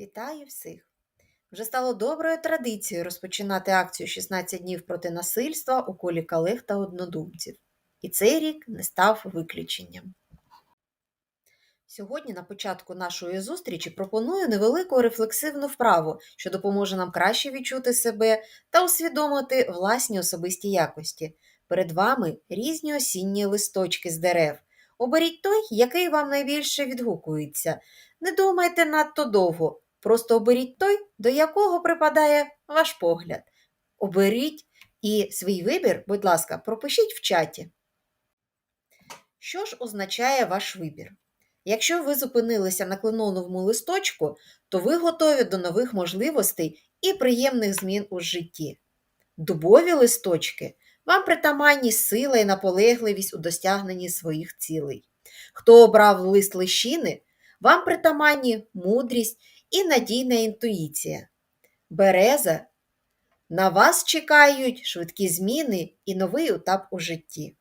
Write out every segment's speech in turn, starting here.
Вітаю всіх! Вже стало доброю традицією розпочинати акцію 16 днів проти насильства у колі колег та однодумців. І цей рік не став виключенням. Сьогодні, на початку нашої зустрічі, пропоную невелику рефлексивну вправу, що допоможе нам краще відчути себе та усвідомити власні особисті якості. Перед вами різні осінні листочки з дерев. Оберіть той, який вам найбільше відгукується. Не думайте надто довго, просто оберіть той, до якого припадає ваш погляд. Оберіть і свій вибір, будь ласка, пропишіть в чаті. Що ж означає ваш вибір? Якщо ви зупинилися на кленовому листочку, то ви готові до нових можливостей і приємних змін у житті. Дубові листочки вам притаманні сила і наполегливість у досягненні своїх цілей. Хто обрав лист лищини, вам притаманні мудрість і надійна інтуїція. Береза на вас чекають швидкі зміни і новий етап у житті.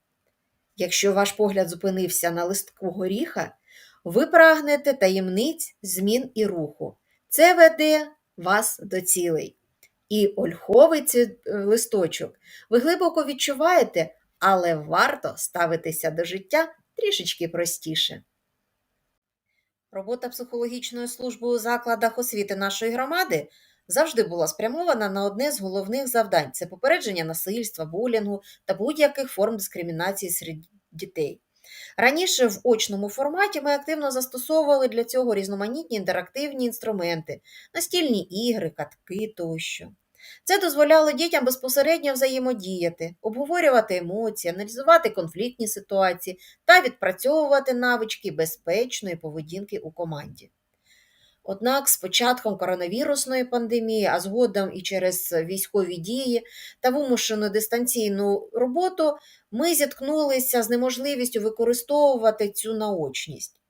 Якщо ваш погляд зупинився на листку горіха, ви прагнете таємниць, змін і руху. Це веде вас до цілей. І ольховий е, листочок ви глибоко відчуваєте, але варто ставитися до життя трішечки простіше. Робота психологічної служби у закладах освіти нашої громади завжди була спрямована на одне з головних завдань це попередження насильства, булінгу та будь-яких форм дискримінації серед дітей. Раніше в очному форматі ми активно застосовували для цього різноманітні інтерактивні інструменти, настільні ігри, катки тощо. Це дозволяло дітям безпосередньо взаємодіяти, обговорювати емоції, аналізувати конфліктні ситуації та відпрацьовувати навички безпечної поведінки у команді. Однак з початком коронавірусної пандемії, а згодом і через військові дії та вимушену дистанційну роботу, ми зіткнулися з неможливістю використовувати цю наочність.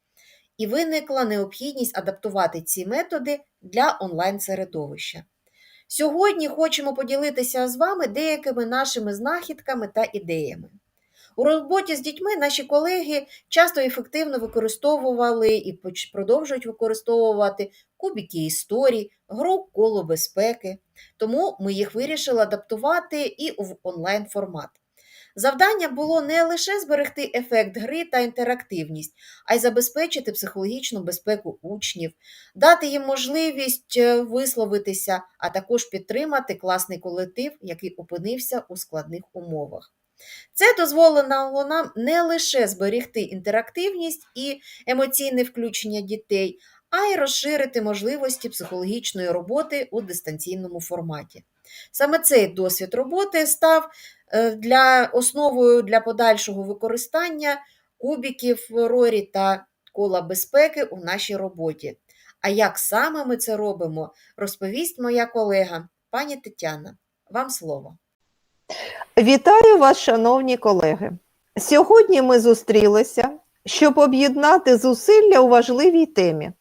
І виникла необхідність адаптувати ці методи для онлайн-середовища. Сьогодні хочемо поділитися з вами деякими нашими знахідками та ідеями. У роботі з дітьми наші колеги часто ефективно використовували і продовжують використовувати кубики історій, гру коло безпеки, тому ми їх вирішили адаптувати і в онлайн формат. Завдання було не лише зберегти ефект гри та інтерактивність, а й забезпечити психологічну безпеку учнів, дати їм можливість е, висловитися, а також підтримати класний колектив, який опинився у складних умовах. Це дозволило нам не лише зберегти інтерактивність і емоційне включення дітей, а й розширити можливості психологічної роботи у дистанційному форматі. Саме цей досвід роботи став е, для основою для подальшого використання кубіків Рорі та кола безпеки у нашій роботі. А як саме ми це робимо, розповість моя колега пані Тетяна. Вам слово. Вітаю вас, шановні колеги. Сьогодні ми зустрілися, щоб об'єднати зусилля у важливій темі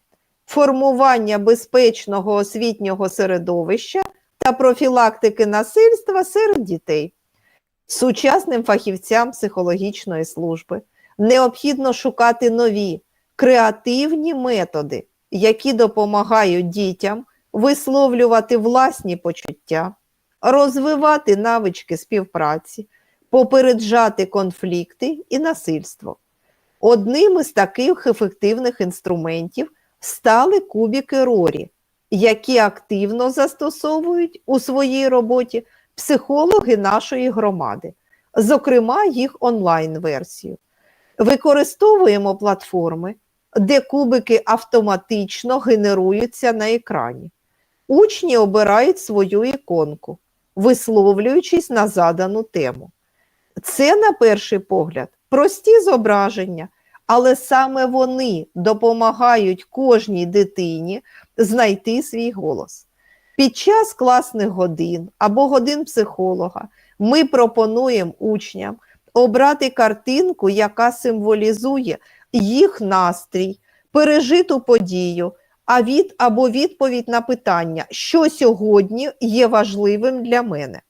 формування безпечного освітнього середовища та профілактики насильства серед дітей. Сучасним фахівцям психологічної служби необхідно шукати нові креативні методи, які допомагають дітям висловлювати власні почуття розвивати навички співпраці, попереджати конфлікти і насильство. Одним із таких ефективних інструментів стали кубіки Рорі, які активно застосовують у своїй роботі психологи нашої громади, зокрема їх онлайн-версію. Використовуємо платформи, де кубики автоматично генеруються на екрані. Учні обирають свою іконку висловлюючись на задану тему. Це, на перший погляд, прості зображення, але саме вони допомагають кожній дитині знайти свій голос. Під час класних годин або годин психолога ми пропонуємо учням обрати картинку, яка символізує їх настрій, пережиту подію а від або відповідь на питання, що сьогодні є важливим для мене.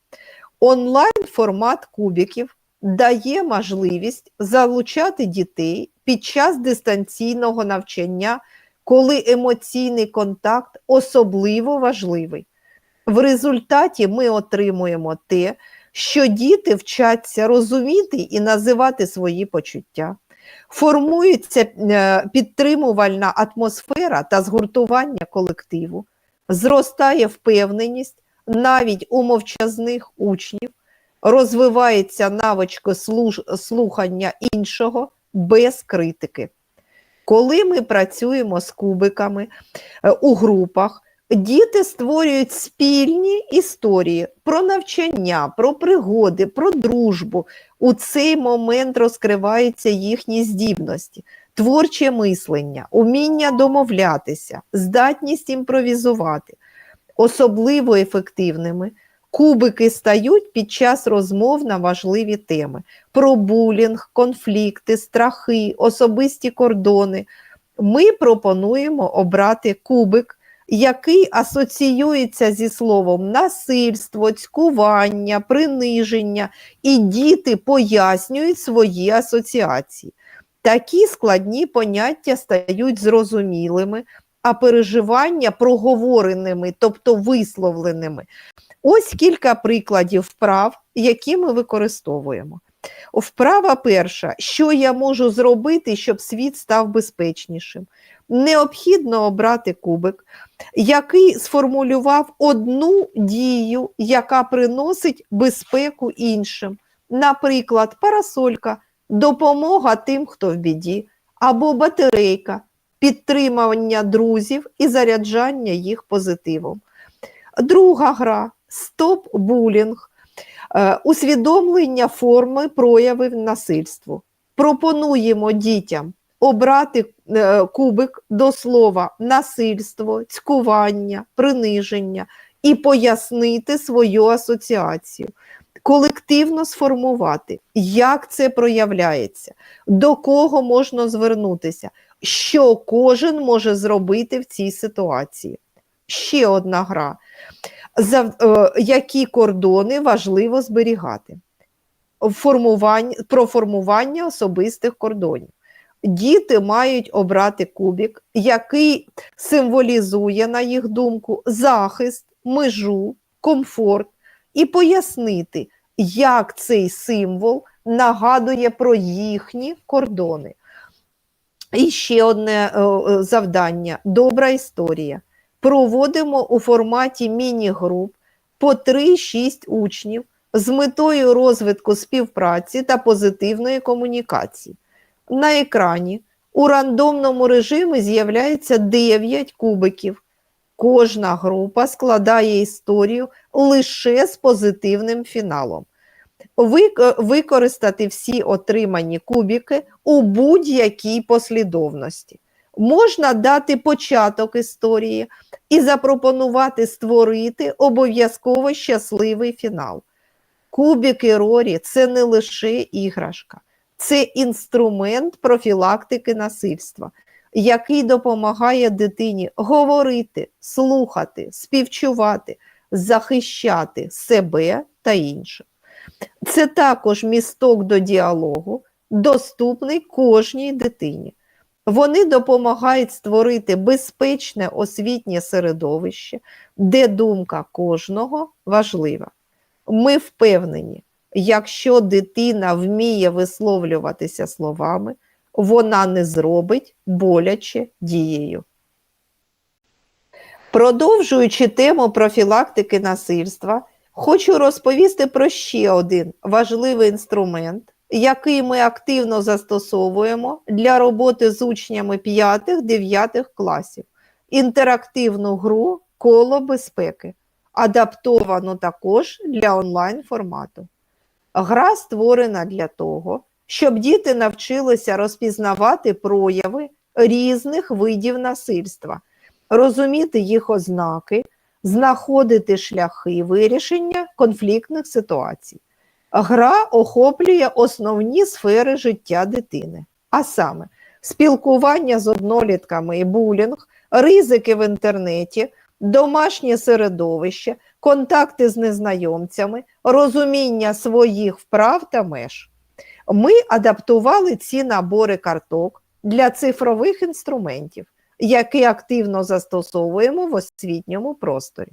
Онлайн формат кубіків дає можливість залучати дітей під час дистанційного навчання коли емоційний контакт особливо важливий. В результаті ми отримуємо те, що діти вчаться розуміти і називати свої почуття. Формується е, підтримувальна атмосфера та згуртування колективу, зростає впевненість навіть у мовчазних учнів, розвивається навичка слухання іншого без критики. Коли ми працюємо з кубиками е, у групах, діти створюють спільні історії про навчання, про пригоди, про дружбу. У цей момент розкриваються їхні здібності, творче мислення, уміння домовлятися, здатність імпровізувати. Особливо ефективними кубики стають під час розмов на важливі теми про булінг, конфлікти, страхи, особисті кордони. Ми пропонуємо обрати кубик, який асоціюється зі словом насильство, цькування, приниження, і діти пояснюють свої асоціації. Такі складні поняття стають зрозумілими, а переживання проговореними, тобто висловленими. Ось кілька прикладів вправ, які ми використовуємо. Вправа перша, що я можу зробити, щоб світ став безпечнішим. Необхідно обрати кубик, який сформулював одну дію, яка приносить безпеку іншим. Наприклад, парасолька, допомога тим, хто в біді, або батарейка, підтримання друзів і заряджання їх позитивом. Друга гра стоп-булінг, е, усвідомлення форми проявів насильству. Пропонуємо дітям обрати е, кубик до слова насильство, цькування, приниження і пояснити свою асоціацію. Колективно сформувати, як це проявляється, до кого можна звернутися, що кожен може зробити в цій ситуації. Ще одна гра. За, е, які кордони важливо зберігати? Формування, про формування особистих кордонів. Діти мають обрати кубик, який символізує, на їх думку, захист, межу, комфорт, і пояснити, як цей символ нагадує про їхні кордони. І ще одне е, е, завдання добра історія. Проводимо у форматі міні-груп по 3-6 учнів з метою розвитку співпраці та позитивної комунікації. На екрані у рандомному режимі з'являється 9 кубиків. Кожна група складає історію лише з позитивним фіналом. Вик- Використати всі отримані кубики у будь-якій послідовності. Можна дати початок історії і запропонувати створити обов'язково щасливий фінал. Кубики Рорі це не лише іграшка, це інструмент профілактики насильства, який допомагає дитині говорити, слухати, співчувати, захищати себе та інших. Це також місток до діалогу, доступний кожній дитині. Вони допомагають створити безпечне освітнє середовище, де думка кожного важлива. Ми впевнені, якщо дитина вміє висловлюватися словами, вона не зробить боляче дією. Продовжуючи тему профілактики насильства, хочу розповісти про ще один важливий інструмент, який ми активно застосовуємо для роботи з учнями 5-9 класів інтерактивну гру коло безпеки, адаптовану також для онлайн формату. Гра створена для того, щоб діти навчилися розпізнавати прояви різних видів насильства, розуміти їх ознаки, знаходити шляхи вирішення конфліктних ситуацій. Гра охоплює основні сфери життя дитини, а саме спілкування з однолітками і булінг, ризики в інтернеті, домашнє середовище, контакти з незнайомцями, розуміння своїх вправ та меж. Ми адаптували ці набори карток для цифрових інструментів, який активно застосовуємо в освітньому просторі.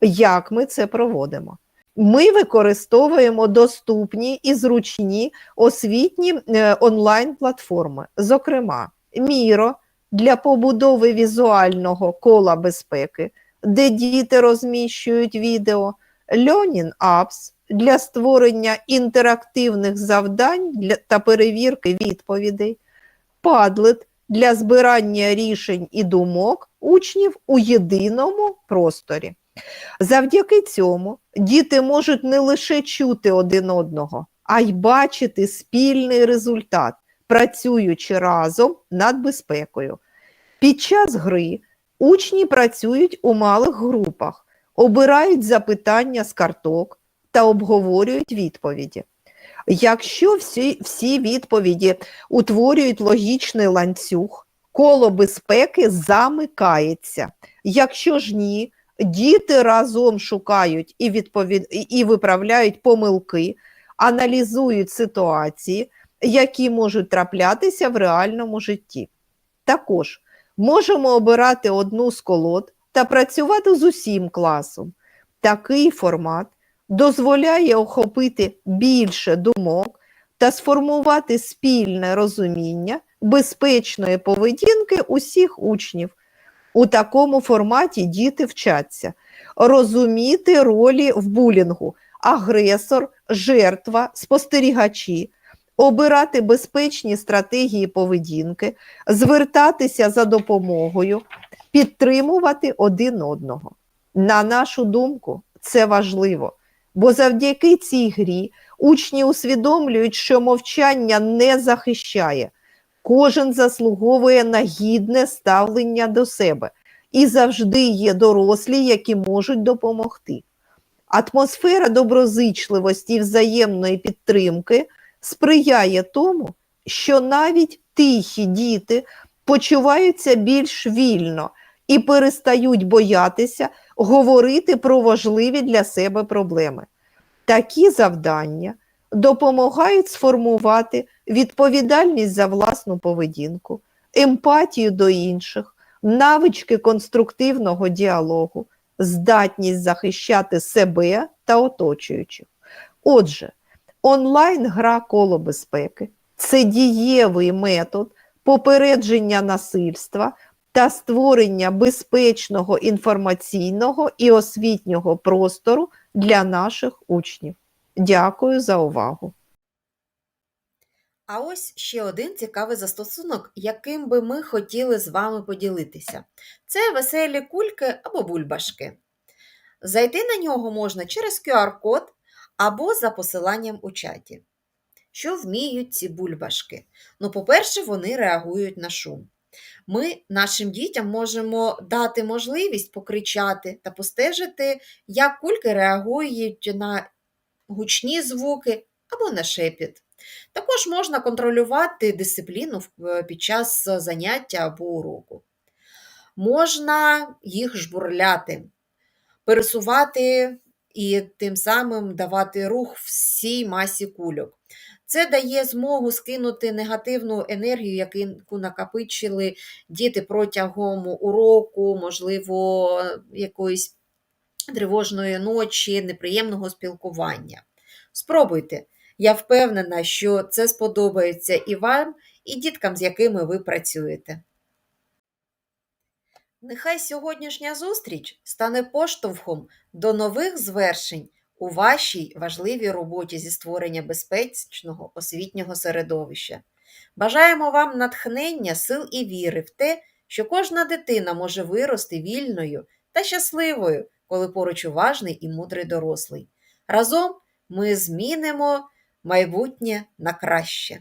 Як ми це проводимо? Ми використовуємо доступні і зручні освітні е, онлайн-платформи, зокрема, Міро для побудови візуального кола безпеки, де діти розміщують відео, Learning Apps для створення інтерактивних завдань для, та перевірки відповідей, Padlet для збирання рішень і думок учнів у єдиному просторі. Завдяки цьому діти можуть не лише чути один одного, а й бачити спільний результат, працюючи разом над безпекою. Під час гри учні працюють у малих групах, обирають запитання з карток та обговорюють відповіді. Якщо всі, всі відповіді утворюють логічний ланцюг, коло безпеки замикається. Якщо ж ні, діти разом шукають і, відповід... і виправляють помилки, аналізують ситуації, які можуть траплятися в реальному житті. Також можемо обирати одну з колод та працювати з усім класом. Такий формат дозволяє охопити більше думок та сформувати спільне розуміння безпечної поведінки усіх учнів. У такому форматі діти вчаться розуміти ролі в булінгу, агресор, жертва, спостерігачі, обирати безпечні стратегії поведінки, звертатися за допомогою, підтримувати один одного. На нашу думку, це важливо, бо завдяки цій грі учні усвідомлюють, що мовчання не захищає. Кожен заслуговує на гідне ставлення до себе, і завжди є дорослі, які можуть допомогти. Атмосфера доброзичливості і взаємної підтримки сприяє тому, що навіть тихі діти почуваються більш вільно і перестають боятися говорити про важливі для себе проблеми. Такі завдання допомагають сформувати відповідальність за власну поведінку, емпатію до інших, навички конструктивного діалогу, здатність захищати себе та оточуючих. Отже, онлайн-гра коло безпеки це дієвий метод попередження насильства та створення безпечного інформаційного і освітнього простору для наших учнів. Дякую за увагу. А ось ще один цікавий застосунок, яким би ми хотіли з вами поділитися. Це веселі кульки або бульбашки. Зайти на нього можна через QR-код або за посиланням у чаті. Що вміють ці бульбашки? Ну, по-перше, вони реагують на шум. Ми нашим дітям можемо дати можливість покричати та постежити, як кульки реагують на гучні звуки або на шепіт. Також можна контролювати дисципліну під час заняття або уроку. Можна їх жбурляти, пересувати і тим самим давати рух всій масі кульок. Це дає змогу скинути негативну енергію, яку накопичили діти протягом уроку, можливо, якоїсь тривожної ночі, неприємного спілкування. Спробуйте. Я впевнена, що це сподобається і вам, і діткам, з якими ви працюєте. Нехай сьогоднішня зустріч стане поштовхом до нових звершень у вашій важливій роботі зі створення безпечного освітнього середовища. Бажаємо вам натхнення, сил і віри в те, що кожна дитина може вирости вільною та щасливою, коли поруч уважний і мудрий дорослий. Разом ми змінимо майбутнє на краще.